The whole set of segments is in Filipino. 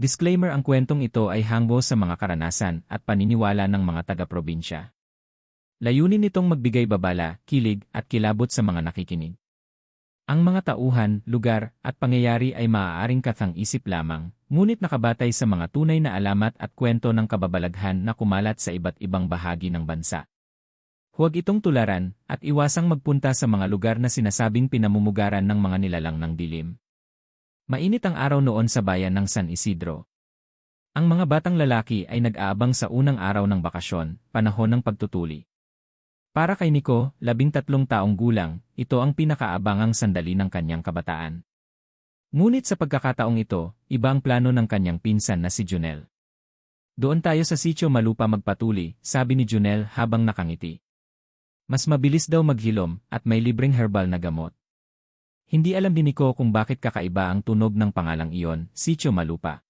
Disclaimer ang kwentong ito ay hangbo sa mga karanasan at paniniwala ng mga taga-probinsya. Layunin nitong magbigay babala, kilig at kilabot sa mga nakikinig. Ang mga tauhan, lugar, at pangyayari ay maaaring kathang-isip lamang, ngunit nakabatay sa mga tunay na alamat at kwento ng kababalaghan na kumalat sa iba't ibang bahagi ng bansa. Huwag itong tularan, at iwasang magpunta sa mga lugar na sinasabing pinamumugaran ng mga nilalang ng dilim. Mainit ang araw noon sa bayan ng San Isidro. Ang mga batang lalaki ay nag-aabang sa unang araw ng bakasyon, panahon ng pagtutuli. Para kay Nico, labing tatlong taong gulang, ito ang pinakaabangang sandali ng kanyang kabataan. Ngunit sa pagkakataong ito, iba ang plano ng kanyang pinsan na si Junel. Doon tayo sa sitio malupa magpatuli, sabi ni Junel habang nakangiti. Mas mabilis daw maghilom at may libreng herbal na gamot. Hindi alam ni Nico kung bakit kakaiba ang tunog ng pangalang iyon, sitio malupa.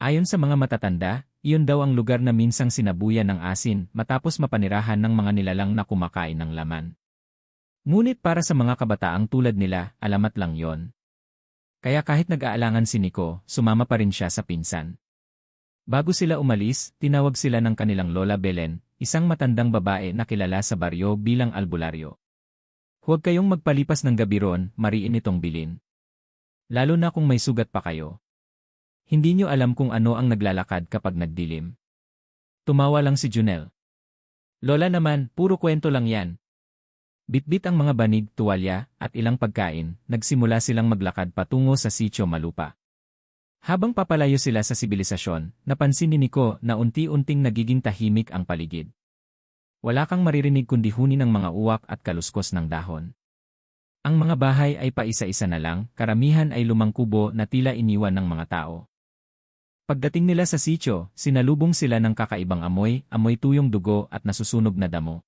Ayon sa mga matatanda, iyon daw ang lugar na minsang sinabuyan ng asin matapos mapanirahan ng mga nilalang na kumakain ng laman. Ngunit para sa mga kabataang tulad nila, alamat lang yon. Kaya kahit nag-aalangan si Nico, sumama pa rin siya sa pinsan. Bago sila umalis, tinawag sila ng kanilang Lola Belen, isang matandang babae na kilala sa baryo bilang albularyo. Huwag kayong magpalipas ng gabi ron, mariin itong bilin. Lalo na kung may sugat pa kayo. Hindi nyo alam kung ano ang naglalakad kapag nagdilim. Tumawa lang si Junel. Lola naman, puro kwento lang yan. Bitbit ang mga banig, tuwalya, at ilang pagkain, nagsimula silang maglakad patungo sa sitio malupa. Habang papalayo sila sa sibilisasyon, napansin ni Nico na unti-unting nagiging tahimik ang paligid. Wala kang maririnig kundi huni ng mga uwak at kaluskos ng dahon. Ang mga bahay ay paisa-isa na lang, karamihan ay lumang kubo na tila iniwan ng mga tao. Pagdating nila sa sityo, sinalubong sila ng kakaibang amoy, amoy tuyong dugo at nasusunog na damo.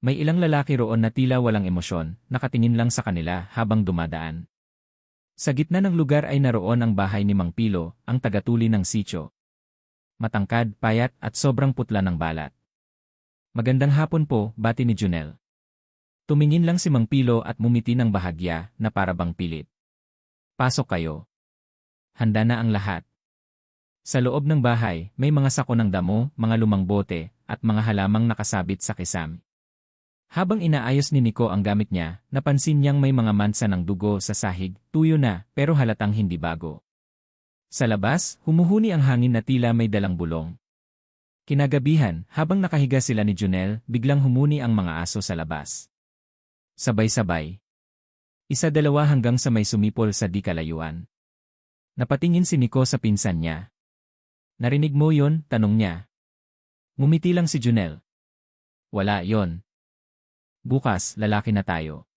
May ilang lalaki roon na tila walang emosyon, nakatingin lang sa kanila habang dumadaan. Sa gitna ng lugar ay naroon ang bahay ni Mang Pilo, ang tagatuli ng sityo. Matangkad, payat at sobrang putla ng balat. Magandang hapon po, bati ni Junel. Tumingin lang si Mang Pilo at mumiti ng bahagya na parabang pilit. Pasok kayo. Handa na ang lahat. Sa loob ng bahay, may mga sako ng damo, mga lumang bote, at mga halamang nakasabit sa kisam. Habang inaayos ni Nico ang gamit niya, napansin niyang may mga mansa ng dugo sa sahig, tuyo na, pero halatang hindi bago. Sa labas, humuhuni ang hangin na tila may dalang bulong. Kinagabihan, habang nakahiga sila ni Junel, biglang humuni ang mga aso sa labas. Sabay-sabay. Isa-dalawa hanggang sa may sumipol sa di kalayuan. Napatingin si Nico sa pinsan niya, Narinig mo yon? Tanong niya. Ngumiti lang si Junel. Wala yon. Bukas, lalaki na tayo.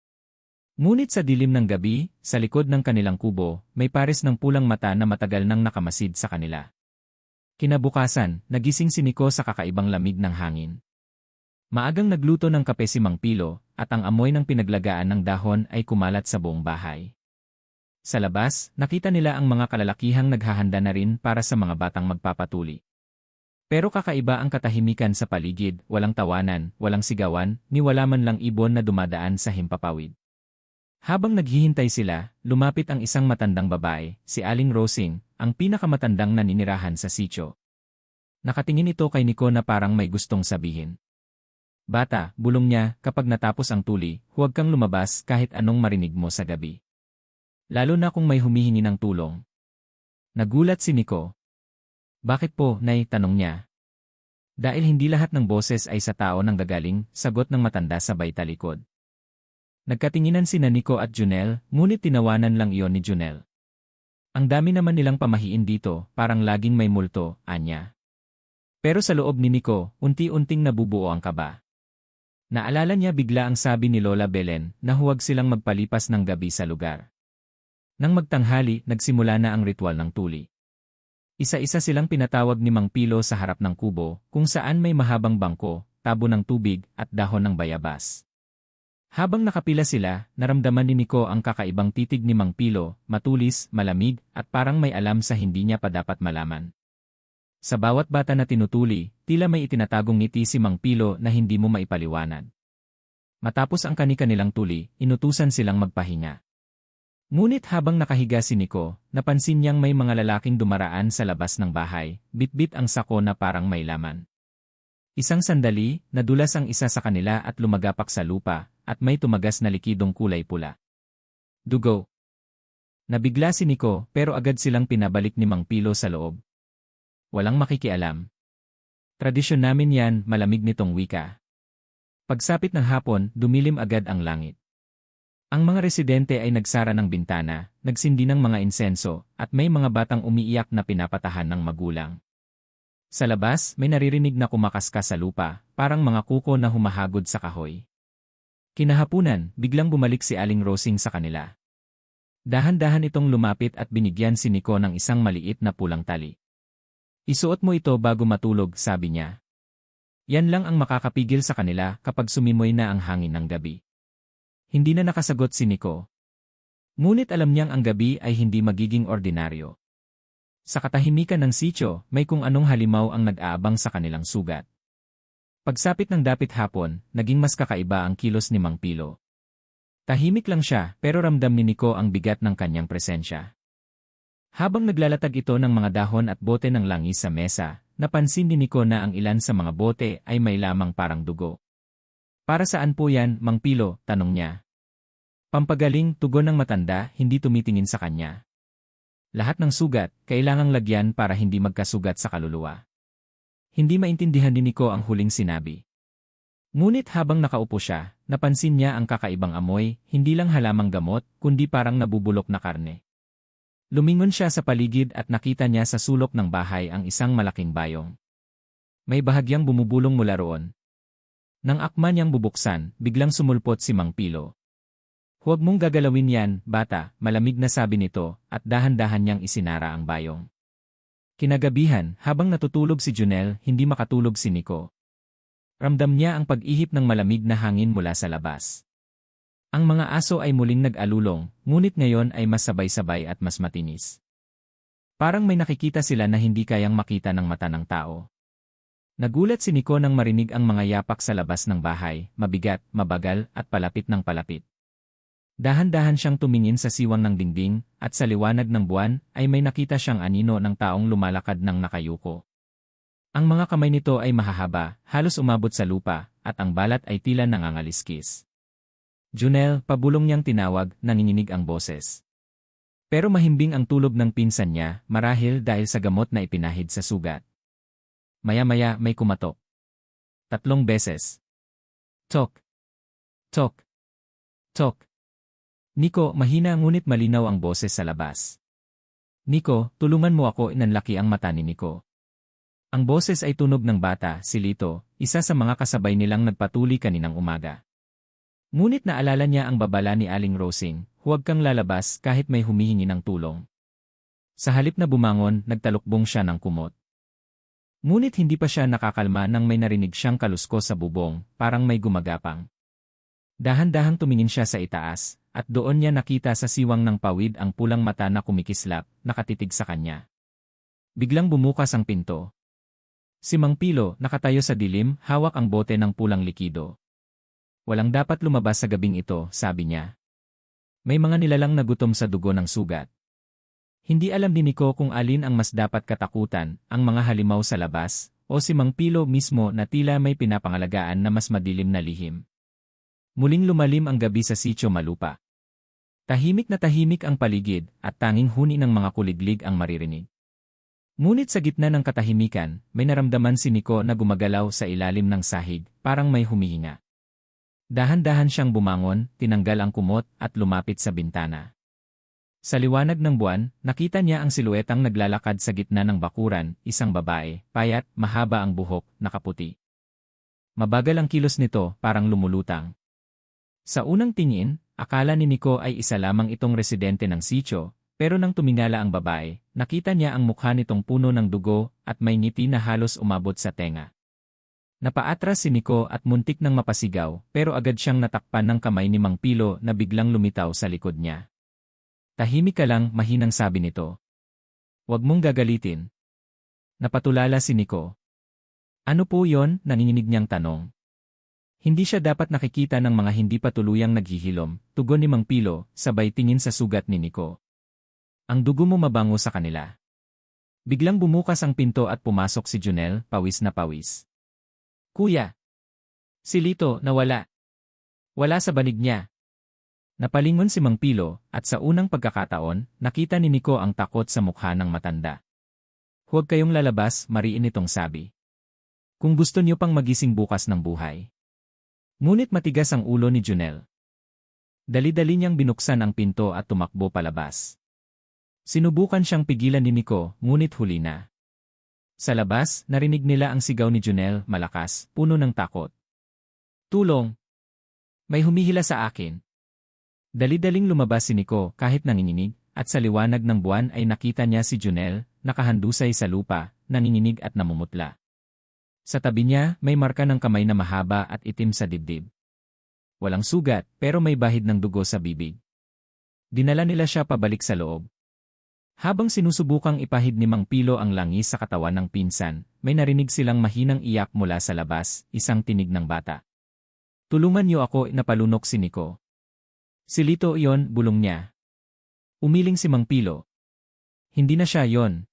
Ngunit sa dilim ng gabi, sa likod ng kanilang kubo, may pares ng pulang mata na matagal nang nakamasid sa kanila. Kinabukasan, nagising si Nico sa kakaibang lamig ng hangin. Maagang nagluto ng kape si Mang Pilo, at ang amoy ng pinaglagaan ng dahon ay kumalat sa buong bahay. Sa labas, nakita nila ang mga kalalakihang naghahanda na rin para sa mga batang magpapatuli. Pero kakaiba ang katahimikan sa paligid, walang tawanan, walang sigawan, ni wala man lang ibon na dumadaan sa himpapawid. Habang naghihintay sila, lumapit ang isang matandang babae, si Aling Rosing, ang pinakamatandang naninirahan sa sityo. Nakatingin ito kay Nico na parang may gustong sabihin. Bata, bulong niya, kapag natapos ang tuli, huwag kang lumabas kahit anong marinig mo sa gabi. Lalo na kung may humihingi ng tulong. Nagulat si Nico. Bakit po, Nay? Tanong niya. Dahil hindi lahat ng boses ay sa tao nang gagaling, sagot ng matanda sabay talikod. Nagkatinginan si Nico at Junel, ngunit tinawanan lang iyon ni Junel. Ang dami naman nilang pamahiin dito, parang laging may multo, anya. Pero sa loob ni Nico, unti-unting nabubuo ang kaba. Naalala niya bigla ang sabi ni Lola Belen na huwag silang magpalipas ng gabi sa lugar. Nang magtanghali, nagsimula na ang ritual ng tuli. Isa-isa silang pinatawag ni Mang Pilo sa harap ng kubo, kung saan may mahabang bangko, tabo ng tubig, at dahon ng bayabas. Habang nakapila sila, naramdaman ni Nico ang kakaibang titig ni Mang Pilo, matulis, malamig, at parang may alam sa hindi niya pa dapat malaman. Sa bawat bata na tinutuli, tila may itinatagong ngiti si Mang Pilo na hindi mo maipaliwanag. Matapos ang kani-kanilang tuli, inutusan silang magpahinga. Ngunit habang nakahiga si Nico, napansin niyang may mga lalaking dumaraan sa labas ng bahay, bitbit ang sako na parang may laman. Isang sandali, nadulas ang isa sa kanila at lumagapak sa lupa, at may tumagas na likidong kulay pula. Dugo. Nabigla si Nico pero agad silang pinabalik ni Mang Pilo sa loob. Walang makikialam. Tradisyon namin yan, malamig nitong wika. Pagsapit ng hapon, dumilim agad ang langit. Ang mga residente ay nagsara ng bintana, nagsindi ng mga insenso, at may mga batang umiiyak na pinapatahan ng magulang. Sa labas, may naririnig na kumakaskas sa lupa, parang mga kuko na humahagod sa kahoy. Kinahapunan, biglang bumalik si Aling Rosing sa kanila. Dahan-dahan itong lumapit at binigyan si Nico ng isang maliit na pulang tali. Isuot mo ito bago matulog, sabi niya. Yan lang ang makakapigil sa kanila kapag sumimoy na ang hangin ng gabi. Hindi na nakasagot si Nico. Ngunit alam niyang ang gabi ay hindi magiging ordinaryo. Sa katahimikan ng sityo, may kung anong halimaw ang nag-aabang sa kanilang sugat. Pagsapit ng dapit hapon, naging mas kakaiba ang kilos ni Mang Pilo. Tahimik lang siya pero ramdam ni Nico ang bigat ng kanyang presensya. Habang naglalatag ito ng mga dahon at bote ng langis sa mesa, napansin ni Nico na ang ilan sa mga bote ay may lamang parang dugo. Para saan po yan, Mang Pilo? Tanong niya. Pampagaling, tugon ng matanda, hindi tumitingin sa kanya. Lahat ng sugat, kailangang lagyan para hindi magkasugat sa kaluluwa. Hindi maintindihan ni Nico ang huling sinabi. Ngunit habang nakaupo siya, napansin niya ang kakaibang amoy, hindi lang halamang gamot, kundi parang nabubulok na karne. Lumingon siya sa paligid at nakita niya sa sulok ng bahay ang isang malaking bayong. May bahagyang bumubulong mula roon, nang akma niyang bubuksan, biglang sumulpot si Mang Pilo. Huwag mong gagalawin yan, bata, malamig na sabi nito, at dahan-dahan niyang isinara ang bayong. Kinagabihan, habang natutulog si Junel, hindi makatulog si Nico. Ramdam niya ang pag-ihip ng malamig na hangin mula sa labas. Ang mga aso ay muling nag-alulong, ngunit ngayon ay mas sabay-sabay at mas matinis. Parang may nakikita sila na hindi kayang makita ng mata ng tao. Nagulat si Nico nang marinig ang mga yapak sa labas ng bahay, mabigat, mabagal, at palapit ng palapit. Dahan-dahan siyang tumingin sa siwang ng dingding, at sa liwanag ng buwan, ay may nakita siyang anino ng taong lumalakad ng nakayuko. Ang mga kamay nito ay mahahaba, halos umabot sa lupa, at ang balat ay tila nangangaliskis. Junel, pabulong niyang tinawag, nanginginig ang boses. Pero mahimbing ang tulog ng pinsan niya, marahil dahil sa gamot na ipinahid sa sugat. Maya-maya may kumatok. Tatlong beses. Tok. Tok. Tok. Niko, mahina ngunit malinaw ang boses sa labas. Niko, tulungan mo ako inanlaki ang mata ni Niko. Ang boses ay tunog ng bata, si Lito, isa sa mga kasabay nilang nagpatuli kaninang umaga. Ngunit naalala niya ang babala ni Aling Rosing, huwag kang lalabas kahit may humihingi ng tulong. Sa halip na bumangon, nagtalukbong siya ng kumot. Ngunit hindi pa siya nakakalma nang may narinig siyang kalusko sa bubong, parang may gumagapang. Dahan-dahang tumingin siya sa itaas, at doon niya nakita sa siwang ng pawid ang pulang mata na kumikislap, nakatitig sa kanya. Biglang bumukas ang pinto. Si Mang Pilo, nakatayo sa dilim, hawak ang bote ng pulang likido. Walang dapat lumabas sa gabing ito, sabi niya. May mga nilalang nagutom sa dugo ng sugat. Hindi alam ni Nico kung alin ang mas dapat katakutan, ang mga halimaw sa labas, o si Mang Pilo mismo na tila may pinapangalagaan na mas madilim na lihim. Muling lumalim ang gabi sa sitio Malupa. Tahimik na tahimik ang paligid at tanging huni ng mga kuliglig ang maririnig. Ngunit sa gitna ng katahimikan, may naramdaman si Nico na gumagalaw sa ilalim ng sahig, parang may humihinga. Dahan-dahan siyang bumangon, tinanggal ang kumot at lumapit sa bintana. Sa liwanag ng buwan, nakita niya ang siluetang naglalakad sa gitna ng bakuran, isang babae, payat, mahaba ang buhok, nakaputi. Mabagal ang kilos nito, parang lumulutang. Sa unang tingin, akala ni Nico ay isa lamang itong residente ng sityo, pero nang tumingala ang babae, nakita niya ang mukha nitong puno ng dugo at may ngiti na halos umabot sa tenga. Napaatras si Nico at muntik nang mapasigaw, pero agad siyang natakpan ng kamay ni Mang Pilo na biglang lumitaw sa likod niya. Tahimik ka lang, mahinang sabi nito. Huwag mong gagalitin. Napatulala si Nico. Ano po yon? Nanginginig niyang tanong. Hindi siya dapat nakikita ng mga hindi pa tuluyang naghihilom, tugon ni Mang Pilo, sabay tingin sa sugat ni Nico. Ang dugo mo mabango sa kanila. Biglang bumukas ang pinto at pumasok si Junel, pawis na pawis. Kuya! Si Lito, nawala. Wala sa banig niya. Napalingon si Mang Pilo, at sa unang pagkakataon, nakita ni Nico ang takot sa mukha ng matanda. Huwag kayong lalabas, mariin itong sabi. Kung gusto niyo pang magising bukas ng buhay. Ngunit matigas ang ulo ni Junel. Dali-dali niyang binuksan ang pinto at tumakbo palabas. Sinubukan siyang pigilan ni Nico, ngunit huli na. Sa labas, narinig nila ang sigaw ni Junel, malakas, puno ng takot. Tulong! May humihila sa akin. Dali-daling lumabas si Nico kahit nanginginig, at sa liwanag ng buwan ay nakita niya si Junel, nakahandusay sa lupa, nanginginig at namumutla. Sa tabi niya, may marka ng kamay na mahaba at itim sa dibdib. Walang sugat, pero may bahid ng dugo sa bibig. Dinala nila siya pabalik sa loob. Habang sinusubukang ipahid ni Mang Pilo ang langis sa katawan ng pinsan, may narinig silang mahinang iyak mula sa labas, isang tinig ng bata. Tulungan niyo ako, napalunok si Nico. Si Lito iyon, bulong niya. Umiling si Mang Pilo. Hindi na siya yon,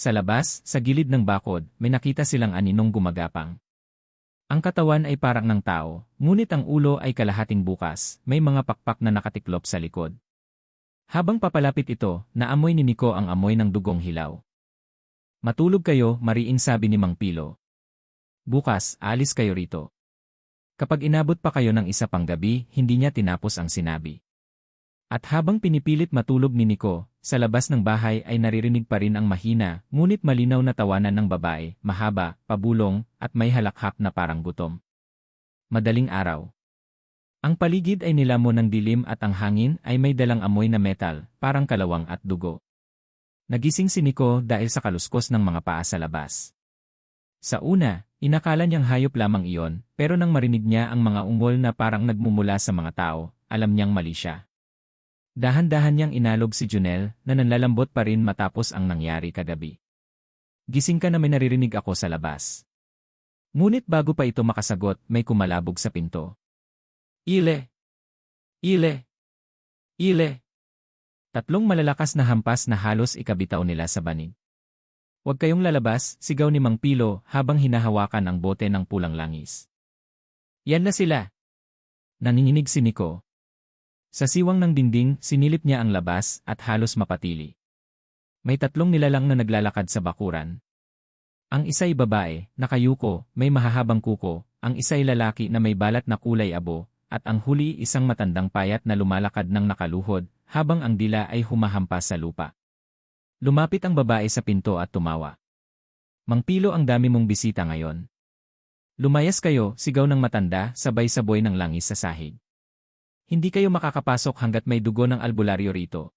sa labas, sa gilid ng bakod, may nakita silang aninong gumagapang. Ang katawan ay parang ng tao, ngunit ang ulo ay kalahating bukas, may mga pakpak na nakatiklop sa likod. Habang papalapit ito, naamoy ni Nico ang amoy ng dugong hilaw. Matulog kayo, mariin sabi ni Mang Pilo. Bukas, alis kayo rito. Kapag inabot pa kayo ng isa pang gabi, hindi niya tinapos ang sinabi. At habang pinipilit matulog ni Nico, sa labas ng bahay ay naririnig pa rin ang mahina, ngunit malinaw na tawanan ng babae, mahaba, pabulong, at may halakhak na parang gutom. Madaling araw. Ang paligid ay nilamo ng dilim at ang hangin ay may dalang amoy na metal, parang kalawang at dugo. Nagising si Nico dahil sa kaluskos ng mga paa sa labas. Sa una, inakala niyang hayop lamang iyon, pero nang marinig niya ang mga ungol na parang nagmumula sa mga tao, alam niyang mali siya. Dahan-dahan niyang inalog si Junel na nanlalambot pa rin matapos ang nangyari kagabi. Gising ka na may naririnig ako sa labas. Ngunit bago pa ito makasagot, may kumalabog sa pinto. Ile! Ile! Ile! Tatlong malalakas na hampas na halos ikabitaw nila sa banig. Huwag kayong lalabas, sigaw ni Mang Pilo habang hinahawakan ang bote ng pulang langis. Yan na sila! Nanginginig si Nico, sa siwang ng dinding, sinilip niya ang labas at halos mapatili. May tatlong nilalang na naglalakad sa bakuran. Ang isa'y babae, nakayuko, may mahahabang kuko, ang isa'y lalaki na may balat na kulay abo, at ang huli isang matandang payat na lumalakad ng nakaluhod, habang ang dila ay humahampas sa lupa. Lumapit ang babae sa pinto at tumawa. Mangpilo ang dami mong bisita ngayon. Lumayas kayo, sigaw ng matanda, sabay-saboy ng langis sa sahig. Hindi kayo makakapasok hanggat may dugo ng albularyo rito.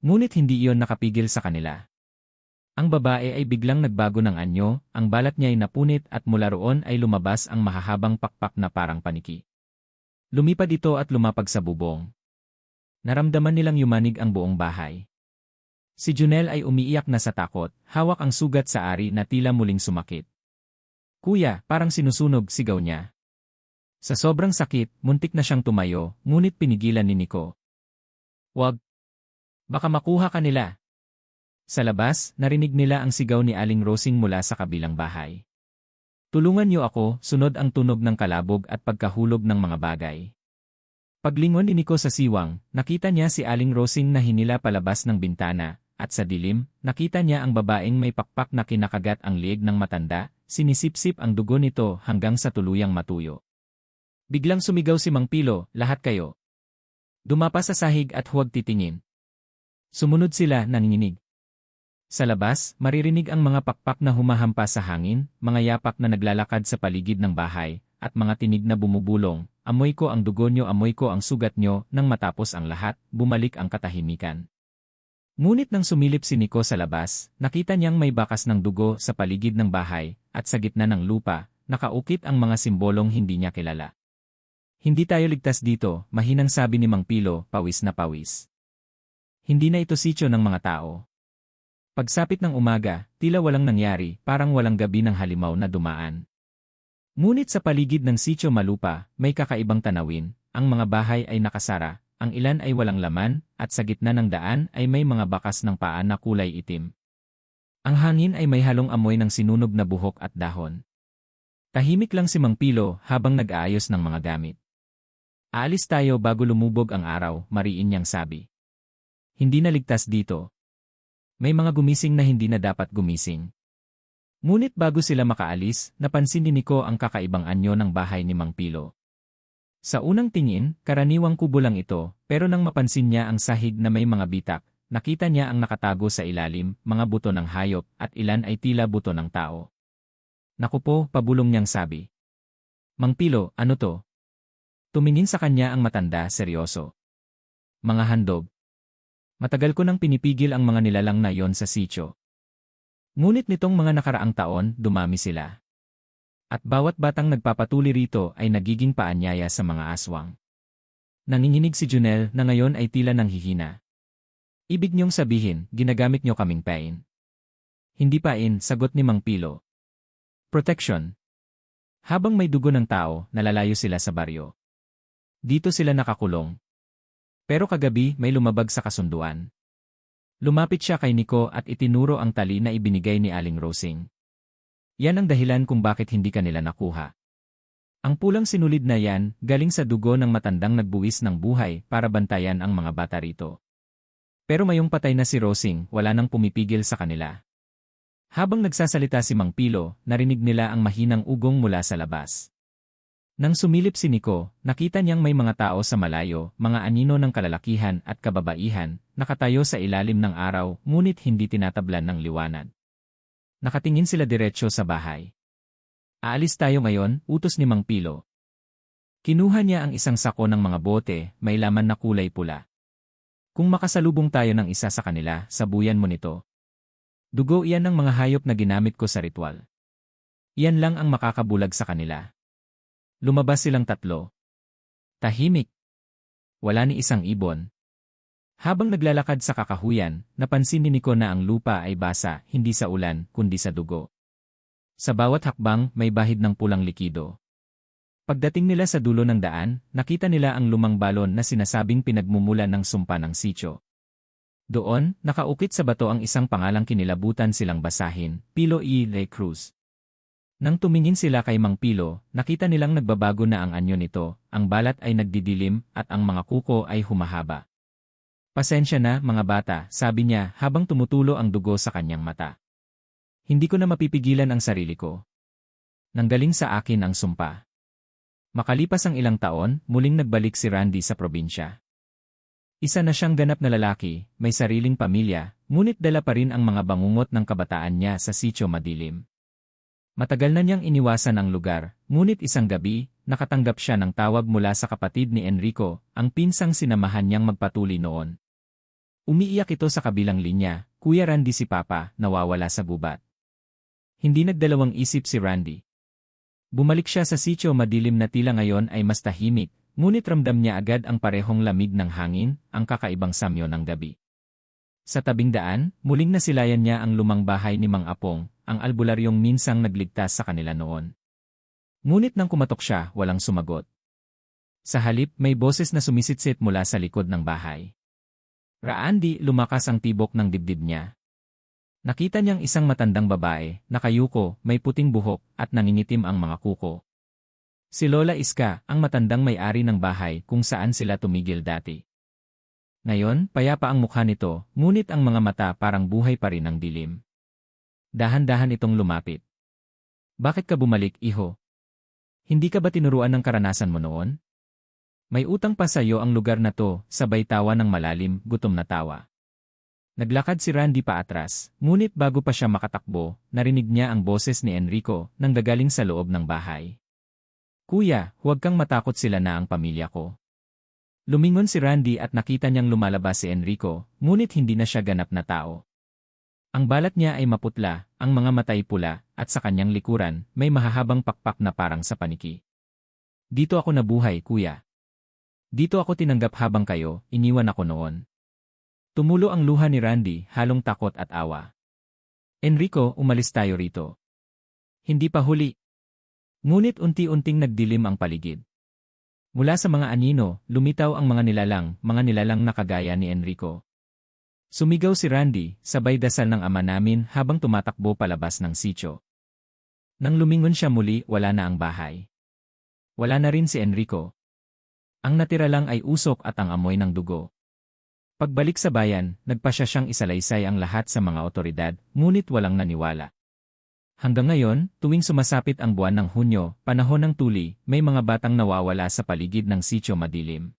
Ngunit hindi iyon nakapigil sa kanila. Ang babae ay biglang nagbago ng anyo, ang balat niya ay napunit at mula roon ay lumabas ang mahahabang pakpak na parang paniki. Lumipad ito at lumapag sa bubong. Naramdaman nilang yumanig ang buong bahay. Si Junel ay umiiyak na sa takot, hawak ang sugat sa ari na tila muling sumakit. Kuya, parang sinusunog, sigaw niya. Sa sobrang sakit, muntik na siyang tumayo, ngunit pinigilan ni Nico. Wag. Baka makuha ka nila. Sa labas, narinig nila ang sigaw ni Aling Rosing mula sa kabilang bahay. Tulungan niyo ako, sunod ang tunog ng kalabog at pagkahulog ng mga bagay. Paglingon ni Nico sa siwang, nakita niya si Aling Rosing na hinila palabas ng bintana, at sa dilim, nakita niya ang babaeng may pakpak na kinakagat ang liig ng matanda, sinisipsip ang dugo nito hanggang sa tuluyang matuyo. Biglang sumigaw si Mang Pilo, lahat kayo. Dumapa sa sahig at huwag titingin. Sumunod sila, nanginginig. Sa labas, maririnig ang mga pakpak na humahampas sa hangin, mga yapak na naglalakad sa paligid ng bahay, at mga tinig na bumubulong, amoy ko ang dugo nyo, amoy ko ang sugat nyo, nang matapos ang lahat, bumalik ang katahimikan. Ngunit nang sumilip si Nico sa labas, nakita niyang may bakas ng dugo sa paligid ng bahay, at sa gitna ng lupa, nakaukit ang mga simbolong hindi niya kilala. Hindi tayo ligtas dito, mahinang sabi ni Mang Pilo, pawis na pawis. Hindi na ito sityo ng mga tao. Pagsapit ng umaga, tila walang nangyari, parang walang gabi ng halimaw na dumaan. Ngunit sa paligid ng sitio Malupa, may kakaibang tanawin, ang mga bahay ay nakasara, ang ilan ay walang laman, at sa gitna ng daan ay may mga bakas ng paa na kulay itim. Ang hangin ay may halong amoy ng sinunog na buhok at dahon. Tahimik lang si Mang Pilo habang nag-aayos ng mga gamit. Aalis tayo bago lumubog ang araw, mariin niyang sabi. Hindi na ligtas dito. May mga gumising na hindi na dapat gumising. Ngunit bago sila makaalis, napansin ni Nico ang kakaibang anyo ng bahay ni Mang Pilo. Sa unang tingin, karaniwang kubo lang ito, pero nang mapansin niya ang sahig na may mga bitak, nakita niya ang nakatago sa ilalim, mga buto ng hayop, at ilan ay tila buto ng tao. Naku po, pabulong niyang sabi. Mang Pilo, ano to? Tumingin sa kanya ang matanda, seryoso. Mga handog. Matagal ko nang pinipigil ang mga nilalang na yon sa sityo. Ngunit nitong mga nakaraang taon, dumami sila. At bawat batang nagpapatuli rito ay nagiging paanyaya sa mga aswang. Nanginginig si Junel na ngayon ay tila nang hihina. Ibig niyong sabihin, ginagamit niyo kaming pain. Hindi pain, sagot ni Mang Pilo. Protection. Habang may dugo ng tao, nalalayo sila sa baryo. Dito sila nakakulong. Pero kagabi may lumabag sa kasunduan. Lumapit siya kay Nico at itinuro ang tali na ibinigay ni Aling Rosing. Yan ang dahilan kung bakit hindi kanila nakuha. Ang pulang sinulid na yan, galing sa dugo ng matandang nagbuwis ng buhay para bantayan ang mga bata rito. Pero mayong patay na si Rosing, wala nang pumipigil sa kanila. Habang nagsasalita si Mang Pilo, narinig nila ang mahinang ugong mula sa labas. Nang sumilip si Nico, nakita niyang may mga tao sa malayo, mga anino ng kalalakihan at kababaihan, nakatayo sa ilalim ng araw ngunit hindi tinatablan ng liwanag. Nakatingin sila diretsyo sa bahay. Aalis tayo ngayon, utos ni Mang Pilo. Kinuha niya ang isang sako ng mga bote, may laman na kulay pula. Kung makasalubong tayo ng isa sa kanila, sabuyan mo nito. Dugo iyan ng mga hayop na ginamit ko sa ritual. Iyan lang ang makakabulag sa kanila. Lumabas silang tatlo. Tahimik. Wala ni isang ibon. Habang naglalakad sa kakahuyan, napansin ni Nico na ang lupa ay basa, hindi sa ulan, kundi sa dugo. Sa bawat hakbang, may bahid ng pulang likido. Pagdating nila sa dulo ng daan, nakita nila ang lumang balon na sinasabing pinagmumulan ng sumpa ng sityo. Doon, nakaukit sa bato ang isang pangalang kinilabutan silang basahin, Pilo E. Le Cruz. Nang tumingin sila kay Mang Pilo, nakita nilang nagbabago na ang anyo nito, ang balat ay nagdidilim at ang mga kuko ay humahaba. Pasensya na, mga bata, sabi niya habang tumutulo ang dugo sa kanyang mata. Hindi ko na mapipigilan ang sarili ko. Nanggaling sa akin ang sumpa. Makalipas ang ilang taon, muling nagbalik si Randy sa probinsya. Isa na siyang ganap na lalaki, may sariling pamilya, ngunit dala pa rin ang mga bangungot ng kabataan niya sa sityo madilim. Matagal na niyang iniwasan ang lugar, ngunit isang gabi, nakatanggap siya ng tawag mula sa kapatid ni Enrico, ang pinsang sinamahan niyang magpatuli noon. Umiiyak ito sa kabilang linya, Kuya Randy si Papa, nawawala sa gubat. Hindi nagdalawang isip si Randy. Bumalik siya sa sityo madilim na tila ngayon ay mas tahimik, ngunit ramdam niya agad ang parehong lamig ng hangin, ang kakaibang samyo ng gabi. Sa tabing daan, muling nasilayan niya ang lumang bahay ni Mang Apong, ang albularyong minsang nagligtas sa kanila noon. Ngunit nang kumatok siya, walang sumagot. Sa halip, may boses na sumisitsit mula sa likod ng bahay. Raandi, lumakas ang tibok ng dibdib niya. Nakita niyang isang matandang babae, nakayuko, may puting buhok, at nangingitim ang mga kuko. Si Lola Iska, ang matandang may-ari ng bahay kung saan sila tumigil dati. Ngayon, payapa ang mukha nito, ngunit ang mga mata parang buhay pa rin ang dilim. Dahan-dahan itong lumapit. Bakit ka bumalik, iho? Hindi ka ba tinuruan ng karanasan mo noon? May utang pa sa iyo ang lugar na to, sabay tawa ng malalim, gutom na tawa. Naglakad si Randy pa atras, ngunit bago pa siya makatakbo, narinig niya ang boses ni Enrico nang gagaling sa loob ng bahay. Kuya, huwag kang matakot sila na ang pamilya ko. Lumingon si Randy at nakita niyang lumalabas si Enrico, ngunit hindi na siya ganap na tao. Ang balat niya ay maputla, ang mga matay pula, at sa kanyang likuran, may mahahabang pakpak na parang sa paniki. Dito ako nabuhay, kuya. Dito ako tinanggap habang kayo, iniwan ako noon. Tumulo ang luha ni Randy, halong takot at awa. Enrico, umalis tayo rito. Hindi pa huli. Ngunit unti-unting nagdilim ang paligid. Mula sa mga anino, lumitaw ang mga nilalang, mga nilalang na kagaya ni Enrico. Sumigaw si Randy, sabay dasal ng ama namin habang tumatakbo palabas ng sityo. Nang lumingon siya muli, wala na ang bahay. Wala na rin si Enrico. Ang natira lang ay usok at ang amoy ng dugo. Pagbalik sa bayan, nagpa siya siyang isalaysay ang lahat sa mga otoridad, ngunit walang naniwala. Hanggang ngayon, tuwing sumasapit ang buwan ng Hunyo, panahon ng tuli, may mga batang nawawala sa paligid ng sityo madilim.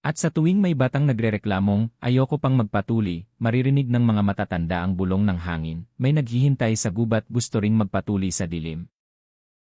At sa tuwing may batang nagrereklamong, ayoko pang magpatuli, maririnig ng mga matatanda ang bulong ng hangin, may naghihintay sa gubat gusto ring magpatuli sa dilim.